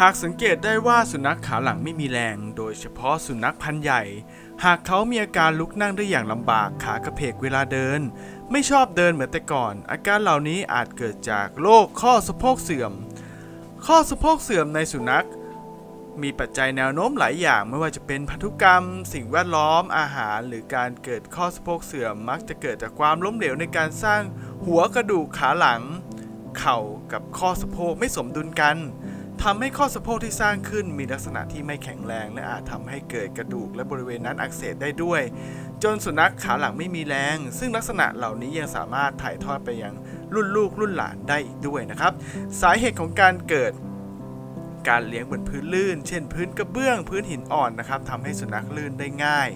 หากสังเกตได้ว่าสุนัขขาหลังไม่มีแรง โดยเฉพาะสุนัขพันธุ์ใหญ่ หากเขามีอาการลุกนั่งได้อย่างลำบากขากระเพกเวลาเดิน ไม่ชอบเดินเหมือนแต่ก่อน อาการเหล่านี้อาจเกิดจากโรคข้อสะโพกเสื่อม ข้อสะโพกเสื่อมในสุนัข มีปัจจัยแนวโน้มหลายอย่างไม่ว่าจะเป็นพันธุกรรม สิ่งแวดล้อมอาหาร หรือการเกิดข้อสะโพกเสื่อมมักจะเกิดจากความล้มเหลวในการสร้างหัวกระดูกขาหลัง เข่ากับข้อสะโพกไม่สมดุลกัน ทำให้ข้อสะโพกที่สร้างขึ้นมีลักษณะที่ไม่แข็งแรง และอาจทำให้เกิดกระดูกและบริเวณนั้นอักเสบได้ด้วย จนสุนัขขาหลังไม่มีแรง ซึ่งลักษณะเหล่านี้ยังสามารถถ่ายทอดไปยังรุ่นลูกรุ่นหลานได้อีกด้วยนะครับ สาเหตุของการเกิดการเลี้ยงบนพื้นลื่น เช่นพื้นกระเบื้องพื้นหินอ่อนนะครับทำให้สุนัขลื่นได้ง่าย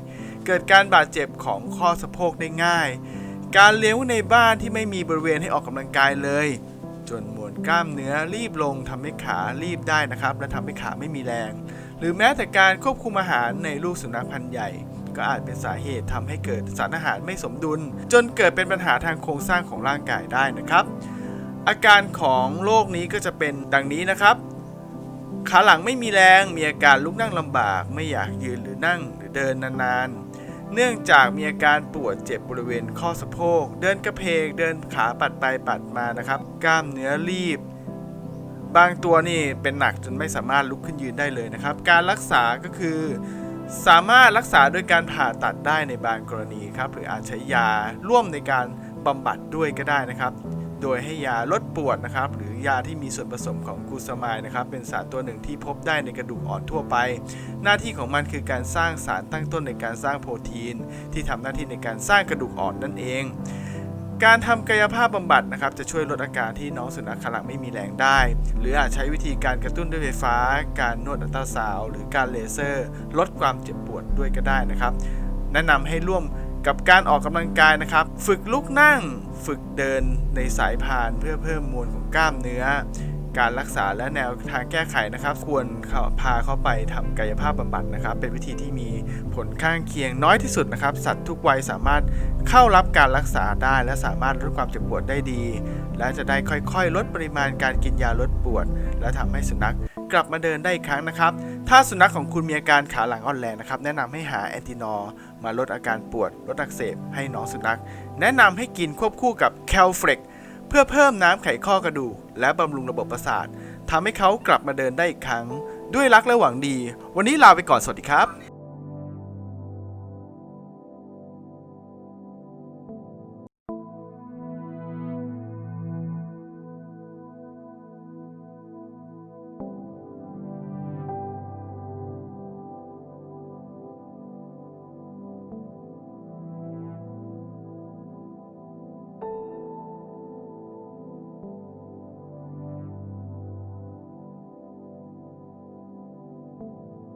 เกิดการบาดเจ็บของข้อสะโพกได้ง่าย การเลี้ยงในบ้านที่ไม่มีบริเวณให้ออกกำลังกายเลย จนมวลกล้ามเนื้อรีบลงทำให้ขารีบได้นะครับ และทำให้ขาไม่มีแรง หรือแม้แต่การควบคุมอาหารในลูกสุนัขพันธุ์ใหญ่ ก็อาจเป็นสาเหตุทำให้เกิดสารอาหารไม่สมดุล จนเกิดเป็นปัญหาทางโครงสร้างของร่างกายได้นะครับ อาการของโรคนี้ก็จะเป็นดังนี้นะครับขาหลังไม่มีแรง มีอาการลุกนั่งลำบาก ไม่อยากยืนหรือนั่งหรือเดินนานๆ เนื่องจากมีอาการปวดเจ็บบริเวณข้อสะโพก เดินกระเพก เดินขาปัดไปปัดมานะครับ กล้ามเนื้อรีบ บางตัวนี่เป็นหนักจนไม่สามารถลุกขึ้นยืนได้เลยนะครับ การรักษาก็คือ สามารถรักษาโดยการผ่าตัดได้ในบางกรณีครับ หรืออาจใช้ยาร่วมในการบำบัดด้วยก็ได้นะครับ โดยให้ยาลดปวดนะครับหรือยาที่มีส่วนผสมของกลูซามายนะครับเป็นสารตัวหนึ่งที่พบได้ในกระดูกอ่อนทั่วไป หน้าที่ของมันคือการสร้างสารตั้งต้นในการสร้างโปรตีน ที่ทำหน้าที่ในการสร้างกระดูกอ่อนนั่นเองการทำกายภาพบำบัดนะครับจะช่วยลดอาการที่น้องสุนัขขลังไม่มีแรงได้ หรืออาจใช้วิธีการกระตุ้นด้วยไฟฟ้า การนวดอัลตราซาวหรือการเลเซอร์ ลดความเจ็บปวดด้วยก็ได้นะครับ แนะนำให้ร่วม กับการออกกำลังกายนะครับ ฝึกลุกนั่ง ฝึกเดินในสายพานเพื่อเพิ่มมวลของกล้ามเนื้อ การรักษาและแนวทางแก้ไขนะครับ ควรพาเข้าไปทำกายภาพบำบัดนะครับ เป็นวิธีที่มีผลข้างเคียงน้อยที่สุดนะครับ สัตว์ทุกวัยสามารถเข้ารับการรักษาได้ และสามารถลดความเจ็บปวดได้ดี และจะได้ค่อยๆ ลดปริมาณการกินยาลดปวด และทำให้สุนัขกลับมาเดินได้อีกครั้งนะครับ ถ้าสุนัขของคุณมีอาการขาหลังอ่อนแรงนะครับ แนะนำให้หาแอนตินอร์มาลดอาการปวด ลดอักเสบให้น้องสุนัข แนะนำให้กินควบคู่กับแคลเฟล็ก เพื่อเพิ่มน้ำไขข้อกระดูก และบำรุงระบบประสาททำให้เขากลับมาเดินได้อีกครั้ง ด้วยรักและหวังดี วันนี้ลาไปก่อนสวัสดีครับ